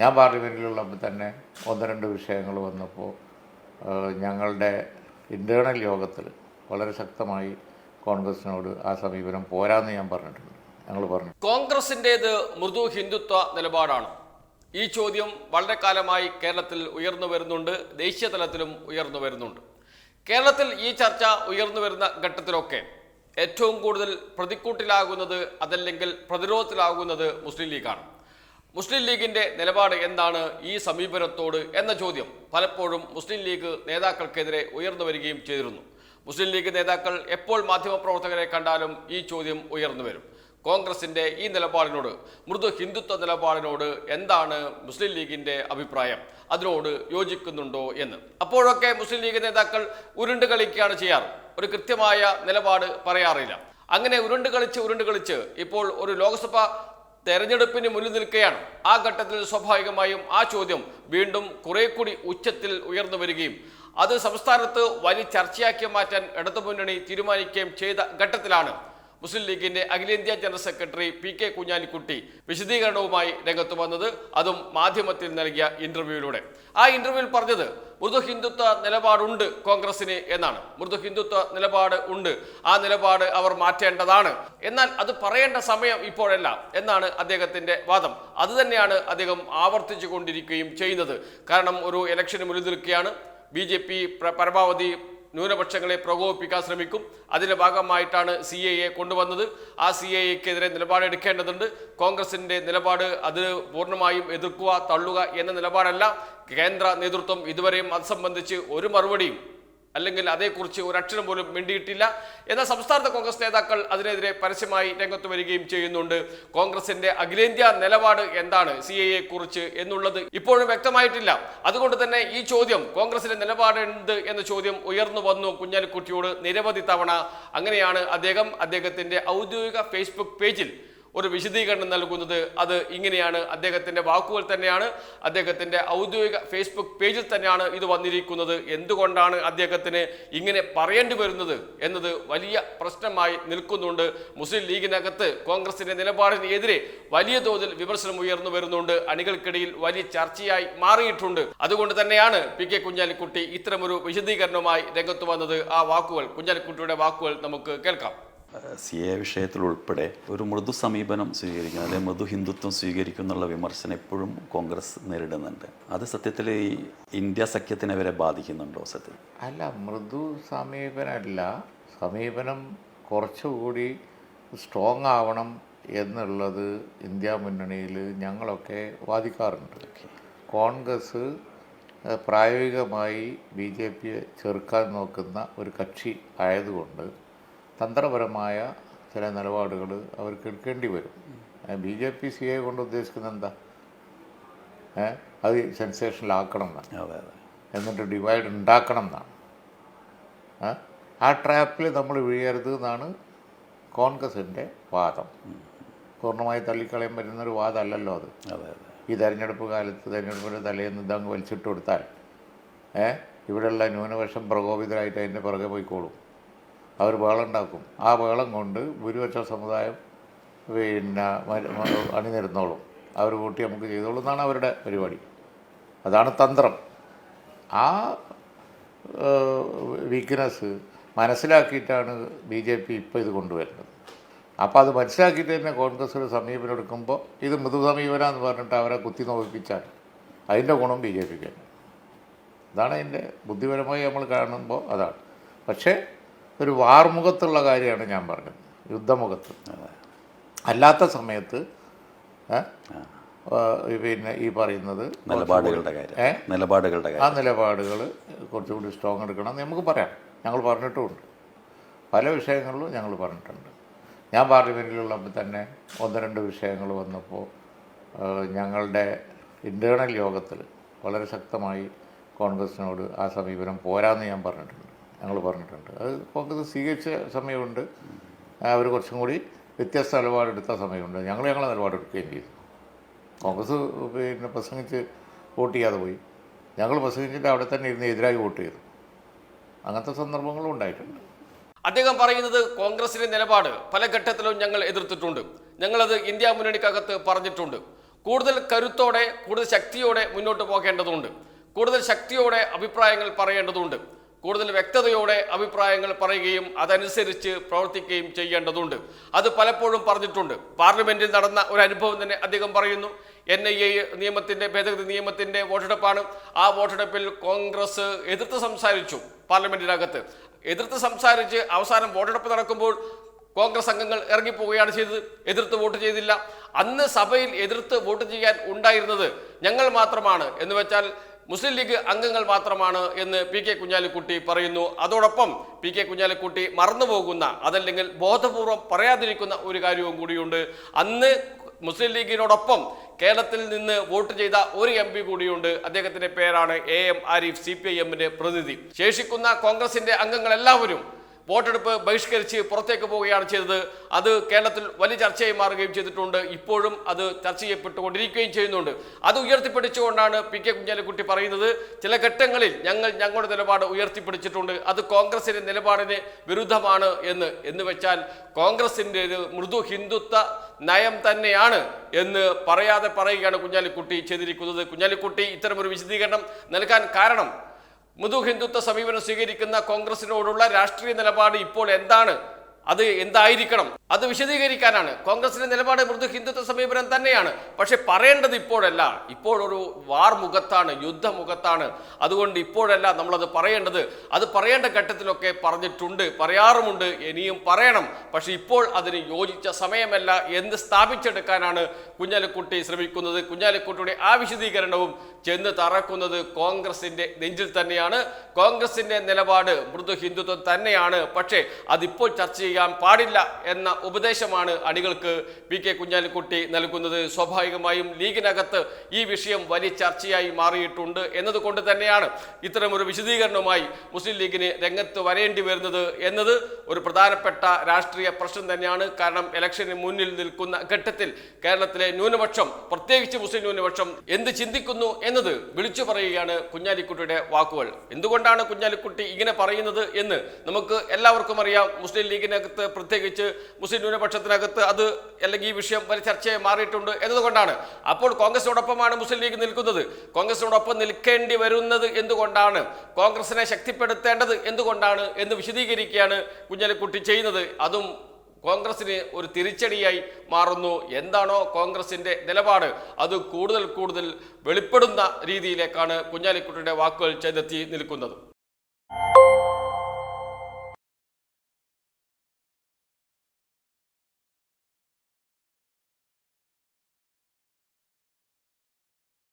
ഞാൻ പാർലമെന്റിലുള്ളപ്പോൾ തന്നെ ഒന്ന് രണ്ട് വിഷയങ്ങൾ വന്നപ്പോൾ ഞങ്ങളുടെ ഇന്റേർണൽ യോഗത്തിൽ വളരെ ശക്തമായി കോൺഗ്രസിനോട് ആ സമീപനം പോരാന്ന് ഞാൻ പറഞ്ഞിട്ടുണ്ട്. ഞങ്ങൾ പറഞ്ഞു. കോൺഗ്രസിന്റേത് മൃദു ഹിന്ദുത്വ നിലപാടാണ്. ഈ ചോദ്യം വളരെ കാലമായി കേരളത്തിൽ ഉയർന്നു വരുന്നുണ്ട് ദേശീയ തലത്തിലും ഉയർന്നു വരുന്നുണ്ട്. കേരളത്തിൽ ഈ ചർച്ച ഉയർന്നു വരുന്ന ഘട്ടത്തിലൊക്കെ ഏറ്റവും കൂടുതൽ പ്രതിക്കൂട്ടിലാകുന്നത് അതല്ലെങ്കിൽ പ്രതിരോധത്തിലാകുന്നത് മുസ്ലിം ലീഗാണ്. മുസ്ലിം ലീഗിന്റെ നിലപാട് എന്താണ് ഈ സമീപനത്തോട് എന്ന ചോദ്യം പലപ്പോഴും മുസ്ലിം ലീഗ് നേതാക്കൾക്കെതിരെ ഉയർന്നു വരികയും ചെയ്തിരുന്നു. മുസ്ലിം ലീഗ് നേതാക്കൾ എപ്പോൾ മാധ്യമപ്രവർത്തകരെ കണ്ടാലും ഈ ചോദ്യം ഉയർന്നു വരും. കോൺഗ്രസിന്റെ ഈ നിലപാടിനോട് മൃദു ഹിന്ദുത്വ നിലപാടിനോട് എന്താണ് മുസ്ലിം ലീഗിന്റെ അഭിപ്രായം? അതിനോട് യോജിക്കുന്നുണ്ടോ എന്ന്. അപ്പോഴൊക്കെ മുസ്ലിം ലീഗ് നേതാക്കൾ ഉരുണ്ട് കളിക്കുകയാണ് ചെയ്യാറ്. ഒരു കൃത്യമായ നിലപാട് പറയാറില്ല. അങ്ങനെ ഉരുണ്ട് കളിച്ച് ഉരുണ്ട് കളിച്ച് ഇപ്പോൾ ഒരു ലോക്സഭ തെരഞ്ഞെടുപ്പിന് മുന്നിൽ നിൽക്കുകയാണ് ആ ഘട്ടത്തിൽ സ്വാഭാവികമായും ആ ചോദ്യം വീണ്ടും കുറെ കൂടി ഉച്ചത്തിൽ ഉയർന്നു വരികയും അത് സംസ്ഥാനത്ത് വലിയ ചർച്ചയാക്കി മാറ്റാൻ ഇടതുമുന്നണി തീരുമാനിക്കുകയും ചെയ്ത ഘട്ടത്തിലാണ്. മുസ്ലിം ലീഗിന്റെ അഖിലേന്ത്യാ general secretary P K Kunhalikutty വിശദീകരണവുമായി രംഗത്ത് വന്നത് അതും മാധ്യമത്തിൽ നൽകിയ ഇന്റർവ്യൂവിലൂടെ. ആ ഇന്റർവ്യൂവിൽ പറഞ്ഞത് മൃദു ഹിന്ദുത്വ നിലപാടുണ്ട് കോൺഗ്രസിന് എന്നാണ്. മൃദു ഹിന്ദുത്വ നിലപാട് ഉണ്ട്. ആ നിലപാട് അവർ മാറ്റേണ്ടതാണ്. എന്നാൽ അത് പറയേണ്ട സമയം ഇപ്പോഴല്ല എന്നാണ് അദ്ദേഹത്തിന്റെ വാദം. അത് തന്നെയാണ് അദ്ദേഹം ആവർത്തിച്ചു കൊണ്ടിരിക്കുകയും ചെയ്യുന്നത്. കാരണം ഒരു ഇലക്ഷന് മുന്നിൽ നിൽക്കുകയാണ് ബി ജെ പി പരമാവധി ന്യൂനപക്ഷങ്ങളെ പ്രകോപിപ്പിക്കാൻ ശ്രമിക്കും. അതിന്റെ ഭാഗമായിട്ടാണ് സി എ എ കൊണ്ടുവന്നത്. ആ സി എ എക്കെതിരെ നിലപാടെടുക്കേണ്ടതുണ്ട് കോൺഗ്രസിന്റെ നിലപാട് അത് പൂർണമായും എതിർക്കുക തള്ളുക എന്ന നിലപാടല്ല. കേന്ദ്ര നേതൃത്വം ഇതുവരെയും അത് സംബന്ധിച്ച് ഒരു മറുപടിയും അല്ലെങ്കിൽ അതേക്കുറിച്ച് ഒരു അക്ഷരം പോലും മിണ്ടിയിട്ടില്ല എന്നാൽ സംസ്ഥാനത്തെ കോൺഗ്രസ് നേതാക്കൾ അതിനെതിരെ പരസ്യമായി രംഗത്ത് വരികയും ചെയ്യുന്നുണ്ട്. കോൺഗ്രസിന്റെ അഖിലേന്ത്യാ നിലപാട് എന്താണ്? സി കുറിച്ച് എന്നുള്ളത് ഇപ്പോഴും വ്യക്തമായിട്ടില്ല. അതുകൊണ്ട് തന്നെ ഈ ചോദ്യം കോൺഗ്രസിന്റെ നിലപാട് എന്ത് എന്ന ചോദ്യം ഉയർന്നു വന്നു കുഞ്ഞാലിക്കുട്ടിയോട് നിരവധി തവണ. അങ്ങനെയാണ് അദ്ദേഹം അദ്ദേഹത്തിന്റെ ഔദ്യോഗിക ഫേസ്ബുക്ക് പേജിൽ ഒരു വിശദീകരണം നൽകുന്നത് അത് ഇങ്ങനെയാണ്. അദ്ദേഹത്തിന്റെ വാക്കുകൾ തന്നെയാണ്. അദ്ദേഹത്തിന്റെ ഔദ്യോഗിക ഫേസ്ബുക്ക് പേജിൽ തന്നെയാണ് ഇത് വന്നിരിക്കുന്നത്. എന്തുകൊണ്ടാണ് അദ്ദേഹത്തിന് ഇങ്ങനെ പറയേണ്ടി വരുന്നത് എന്നത് വലിയ പ്രശ്നമായി നിൽക്കുന്നുണ്ട്. മുസ്ലിം ലീഗിനകത്ത് കോൺഗ്രസിന്റെ നിലപാടിനെതിരെ വലിയ തോതിൽ വിമർശനം ഉയർന്നു വരുന്നുണ്ട്. അണികൾക്കിടയിൽ വലിയ ചർച്ചയായി മാറിയിട്ടുണ്ട്. അതുകൊണ്ട് തന്നെയാണ് പി കെ കുഞ്ഞാലിക്കുട്ടി ഇത്തരമൊരു വിശദീകരണവുമായി രംഗത്ത് വന്നത്. ആ വാക്കുകൾ കുഞ്ഞാലിക്കുട്ടിയുടെ വാക്കുകൾ നമുക്ക് കേൾക്കാം. സി എ വിഷയത്തിൽ ഉൾപ്പെടെ ഒരു മൃദു സമീപനം സ്വീകരിക്കുന്ന അല്ലെങ്കിൽ മൃദു ഹിന്ദുത്വം സ്വീകരിക്കും എന്നുള്ള വിമർശനം എപ്പോഴും കോൺഗ്രസ് നേരിടുന്നുണ്ട്. അത് സത്യത്തിൽ ഈ ഇന്ത്യ സഖ്യത്തിനെ വരെ ബാധിക്കുന്നുണ്ടോ സത്യത്തിൽ അല്ല മൃദു സമീപനമല്ല സമീപനം കുറച്ചുകൂടി സ്ട്രോങ് ആവണം എന്നുള്ളത് ഇന്ത്യ മുന്നണിയിൽ ഞങ്ങളൊക്കെ വാദിക്കാറുണ്ട്. കോൺഗ്രസ് പ്രായോഗികമായി ബി ജെ പിയെ ചെറുക്കാൻ നോക്കുന്ന ഒരു കക്ഷി ആയതുകൊണ്ട് തന്ത്രപരമായ ചില നിലപാടുകൾ അവർക്ക് എടുക്കേണ്ടി വരും. B J P C A കൊണ്ട് ഉദ്ദേശിക്കുന്നത് എന്താ? ഏഹ് അത് സെൻസേഷനിലാക്കണം എന്നാണ്. എന്നിട്ട് ഡിവൈഡ് ഉണ്ടാക്കണം എന്നാണ്. ആ? ട്രാപ്പിൽ നമ്മൾ വീഴരുത് എന്നാണ് കോൺഗ്രസിന്റെ വാദം. പൂർണമായി തള്ളിക്കളയാൻ പറ്റുന്നൊരു വാദമല്ലല്ലോ അത്. ഈ തെരഞ്ഞെടുപ്പ് കാലത്ത് തെരഞ്ഞെടുപ്പിന്റെ തലേന്ന് ഇതങ്ങ് വലിച്ചിട്ട് കൊടുത്താൽ ഏഹ് ഇവിടെയുള്ള ന്യൂനപക്ഷം പ്രകോപിതരായിട്ട് അതിന്റെ പുറകെ പോയിക്കോളും. അവർ ബഹളം ഉണ്ടാക്കും ആ ബഹളം കൊണ്ട് ഭൂരിപക്ഷ സമുദായം പിന്നെ മ- അവർ കൂട്ടി നമുക്ക് ചെയ്തോളും എന്നാണ് അവരുടെ പരിപാടി. അതാണ് തന്ത്രം. ആ വീക്ക്നെസ് മനസ്സിലാക്കിയിട്ടാണ് ബി ജെ പി ഇപ്പോൾ ഇത് കൊണ്ടുവരുന്നത്. അപ്പോൾ അത് മനസ്സിലാക്കിയിട്ട് തന്നെ കോൺഗ്രസ് ഒരു സമീപനം എടുക്കുമ്പോൾ ഇത് മൃദു സമീപനം എന്ന് പറഞ്ഞിട്ട് അവരെ കുത്തി നോക്കിപ്പിച്ചാൽ അതിന്റെ ഗുണം ബി ജെ പിക്ക്. അതാണ് അതിന്റെ ബുദ്ധിപരമായി നമ്മൾ കാണുമ്പോൾ അതാണ്. പക്ഷേ ഒരു വാർമുഖത്തുള്ള കാര്യമാണ് ഞാൻ പറഞ്ഞത്. യുദ്ധമുഖത്ത്. അല്ലാത്ത സമയത്ത് പിന്നെ ഈ പറയുന്നത് നിലപാടുകളുടെ കാര്യം? നിലപാടുകളുടെ ആ നിലപാടുകൾ കുറച്ചുകൂടി സ്ട്രോങ് എടുക്കണം എന്ന് നമുക്ക് പറയാം. ഞങ്ങൾ പറഞ്ഞിട്ടുമുണ്ട്. പല വിഷയങ്ങളിലും ഞങ്ങൾ പറഞ്ഞിട്ടുണ്ട്. ഞാൻ പാർലമെന്റിലുള്ളപ്പോൾ തന്നെ ഒന്ന് രണ്ട് വിഷയങ്ങൾ വന്നപ്പോൾ ഞങ്ങളുടെ ഇന്റേർണൽ യോഗത്തിൽ വളരെ ശക്തമായി കോൺഗ്രസിനോട് ആ സമീപനം പോരാന്ന് ഞാൻ പറഞ്ഞിട്ടുണ്ട്. ഞങ്ങൾ പറഞ്ഞിട്ടുണ്ട്. അത് കോൺഗ്രസ് സ്വീകരിച്ച സമയമുണ്ട്. അവർ കുറച്ചും കൂടി വ്യത്യസ്ത നിലപാടെടുത്ത സമയമുണ്ട്. ഞങ്ങൾ ഞങ്ങളെ നിലപാടെടുക്കുകയും ചെയ്തു. കോൺഗ്രസ് പിന്നെ പ്രസംഗിച്ച് വോട്ട് ചെയ്യാതെ പോയി. ഞങ്ങൾ പ്രസംഗിച്ചിട്ട് അവിടെ തന്നെ ഇരുന്ന് എതിരായി വോട്ട് ചെയ്തു. അങ്ങനത്തെ സന്ദർഭങ്ങളും ഉണ്ടായിട്ടുണ്ട്. അദ്ദേഹം പറയുന്നത് കോൺഗ്രസിന്റെ നിലപാട് പല ഘട്ടത്തിലും ഞങ്ങൾ എതിർത്തിട്ടുണ്ട്. ഞങ്ങളത് ഇന്ത്യ മുന്നണിക്കകത്ത് പറഞ്ഞിട്ടുണ്ട്. കൂടുതൽ കരുത്തോടെ കൂടുതൽ ശക്തിയോടെ മുന്നോട്ട് പോകേണ്ടതുണ്ട്. കൂടുതൽ ശക്തിയോടെ അഭിപ്രായങ്ങൾ പറയേണ്ടതുണ്ട്. കൂടുതൽ വ്യക്തതയോടെ അഭിപ്രായങ്ങൾ പറയുകയും അതനുസരിച്ച് പ്രവർത്തിക്കുകയും ചെയ്യേണ്ടതുണ്ട്. അത് പലപ്പോഴും പറഞ്ഞിട്ടുണ്ട്. പാർലമെന്റിൽ നടന്ന ഒരു അനുഭവം തന്നെ അദ്ദേഹം പറയുന്നു. എൻ ഐ എ നിയമത്തിന്റെ ഭേദഗതി നിയമത്തിന്റെ വോട്ടെടുപ്പാണ്. ആ വോട്ടെടുപ്പിൽ കോൺഗ്രസ് എതിർത്ത് സംസാരിച്ചു പാർലമെന്റിനകത്ത്. എതിർത്ത് സംസാരിച്ച് അവസാനം വോട്ടെടുപ്പ് നടക്കുമ്പോൾ കോൺഗ്രസ് അംഗങ്ങൾ ഇറങ്ങിപ്പോവുകയാണ് ചെയ്തത്. എതിർത്ത് വോട്ട് ചെയ്തില്ല. അന്ന് സഭയിൽ എതിർത്ത് വോട്ട് ചെയ്യാൻ ഉണ്ടായിരുന്നത് ഞങ്ങൾ മാത്രമാണ്. എന്ന് വെച്ചാൽ മുസ്ലിം ലീഗ് അംഗങ്ങൾ മാത്രമാണ് എന്ന് പി കെ കുഞ്ഞാലിക്കുട്ടി പറയുന്നു. അതോടൊപ്പം പി കെ കുഞ്ഞാലിക്കുട്ടി മറന്നുപോകുന്ന അതല്ലെങ്കിൽ ബോധപൂർവം പറയാതിരിക്കുന്ന ഒരു കാര്യവും കൂടിയുണ്ട്. അന്ന് മുസ്ലിം ലീഗിനോടൊപ്പം കേരളത്തിൽ നിന്ന് വോട്ട് ചെയ്ത ഒരു എം പി കൂടിയുണ്ട്. അദ്ദേഹത്തിന്റെ പേരാണ് A M Arif C P I എമ്മിന്റെ പ്രതിനിധി. ശേഷിക്കുന്ന കോൺഗ്രസിന്റെ അംഗങ്ങൾ എല്ലാവരും വോട്ടെടുപ്പ് ബഹിഷ്കരിച്ച് പുറത്തേക്ക് പോവുകയാണ് ചെയ്തത്. അത് കേരളത്തിൽ വലിയ ചർച്ചയായി മാറുകയും ചെയ്തിട്ടുണ്ട്. ഇപ്പോഴും അത് ചർച്ച ചെയ്യപ്പെട്ടുകൊണ്ടിരിക്കുകയും ചെയ്യുന്നുണ്ട്. അത് ഉയർത്തിപ്പിടിച്ചുകൊണ്ടാണ് പി കെ കുഞ്ഞാലിക്കുട്ടി പറയുന്നത് ചില ഘട്ടങ്ങളിൽ ഞങ്ങൾ ഞങ്ങളുടെ നിലപാട് ഉയർത്തിപ്പിടിച്ചിട്ടുണ്ട്. അത് കോൺഗ്രസിന്റെ നിലപാടിന് വിരുദ്ധമാണ് എന്ന്. എന്ന് വെച്ചാൽ കോൺഗ്രസിന്റെ ഒരു മൃദു ഹിന്ദുത്വ നയം തന്നെയാണ് എന്ന് പറയാതെ പറയുകയാണ് കുഞ്ഞാലിക്കുട്ടി ചെയ്തിരിക്കുന്നത്. കുഞ്ഞാലിക്കുട്ടി ഇത്തരമൊരു വിശദീകരണം നൽകാൻ കാരണം മൃദു ഹിന്ദുത്വ സമീപനം സ്വീകരിക്കുന്ന കോൺഗ്രസിനോടുള്ള രാഷ്ട്രീയ നിലപാട് ഇപ്പോൾ എന്താണ്? അത് എന്തായിരിക്കണം? അത് വിശദീകരിക്കാനാണ്. കോൺഗ്രസിന്റെ നിലപാട് മൃദു ഹിന്ദുത്വ സമീപനം തന്നെയാണ്. പക്ഷെ പറയേണ്ടത് ഇപ്പോഴല്ല. ഇപ്പോഴൊരു വാർ മുഖത്താണ് യുദ്ധമുഖത്താണ്. അതുകൊണ്ട് ഇപ്പോഴല്ല നമ്മളത് പറയേണ്ടത്. അത് പറയേണ്ട ഘട്ടത്തിലൊക്കെ പറഞ്ഞിട്ടുണ്ട് പറയാറുമുണ്ട് ഇനിയും പറയണം. പക്ഷെ ഇപ്പോൾ അതിന് യോജിച്ച സമയമല്ല എന്ന് സ്ഥാപിച്ചെടുക്കാനാണ് കുഞ്ഞാലിക്കുട്ടി ശ്രമിക്കുന്നത്. കുഞ്ഞാലിക്കുട്ടിയുടെ ആ വിശദീകരണവും ചെന്ന് തറക്കുന്നത് കോൺഗ്രസിന്റെ നെഞ്ചിൽ തന്നെയാണ്. കോൺഗ്രസിന്റെ നിലപാട് മൃദു ഹിന്ദുത്വം തന്നെയാണ്. പക്ഷേ അതിപ്പോൾ ചർച്ച ചെയ്യാൻ പാടില്ല എന്ന ഉപദേശമാണ് അണികൾക്ക് പി കെ കുഞ്ഞാലിക്കുട്ടി നൽകുന്നത്. സ്വാഭാവികമായും ലീഗിനകത്ത് ഈ വിഷയം വലിയ ചർച്ചയായി മാറിയിട്ടുണ്ട് എന്നതുകൊണ്ട് തന്നെയാണ് ഇത്തരമൊരു വിശദീകരണവുമായി മുസ്ലിം ലീഗിന് രംഗത്ത് വരേണ്ടി വരുന്നത് എന്നത് ഒരു പ്രധാനപ്പെട്ട രാഷ്ട്രീയ പ്രശ്നം തന്നെയാണ്. കാരണം ഇലക്ഷന് മുന്നിൽ നിൽക്കുന്ന ഘട്ടത്തിൽ കേരളത്തിലെ ന്യൂനപക്ഷം പ്രത്യേകിച്ച് മുസ്ലിം ന്യൂനപക്ഷം എന്ത് ചിന്തിക്കുന്നു എന്നത് വിളിച്ചു പറയുകയാണ് കുഞ്ഞാലിക്കുട്ടിയുടെ വാക്കുകൾ. എന്തുകൊണ്ടാണ് കുഞ്ഞാലിക്കുട്ടി ഇങ്ങനെ പറയുന്നത് എന്ന് നമുക്ക് എല്ലാവർക്കും അറിയാം. മുസ്ലിം ലീഗിനകത്ത് പ്രത്യേകിച്ച് മുസ്ലിം ന്യൂനപക്ഷത്തിനകത്ത് അത് അല്ലെങ്കിൽ ഈ വിഷയം വലിയ ചർച്ചയായി മാറിയിട്ടുണ്ട് എന്നതുകൊണ്ടാണ്. അപ്പോൾ കോൺഗ്രസിനോടൊപ്പമാണ് മുസ്ലിം ലീഗ് നിൽക്കുന്നത്. കോൺഗ്രസിനോടൊപ്പം നിൽക്കേണ്ടി വരുന്നത് എന്തുകൊണ്ടാണ്? കോൺഗ്രസിനെ ശക്തിപ്പെടുത്തേണ്ടത് എന്തുകൊണ്ടാണ് എന്ന് വിശദീകരിക്കുകയാണ് കുഞ്ഞാലിക്കുട്ടി ചെയ്യുന്നത്. അതും കോൺഗ്രസിന് ഒരു തിരിച്ചടിയായി മാറുന്നു. എന്താണോ കോൺഗ്രസിന്റെ നിലപാട്. അത് കൂടുതൽ കൂടുതൽ വെളിപ്പെടുന്ന രീതിയിലേക്കാണ് കുഞ്ഞാലിക്കുട്ടിയുടെ വാക്കുകൾ ചെന്നെത്തി നിൽക്കുന്നത്.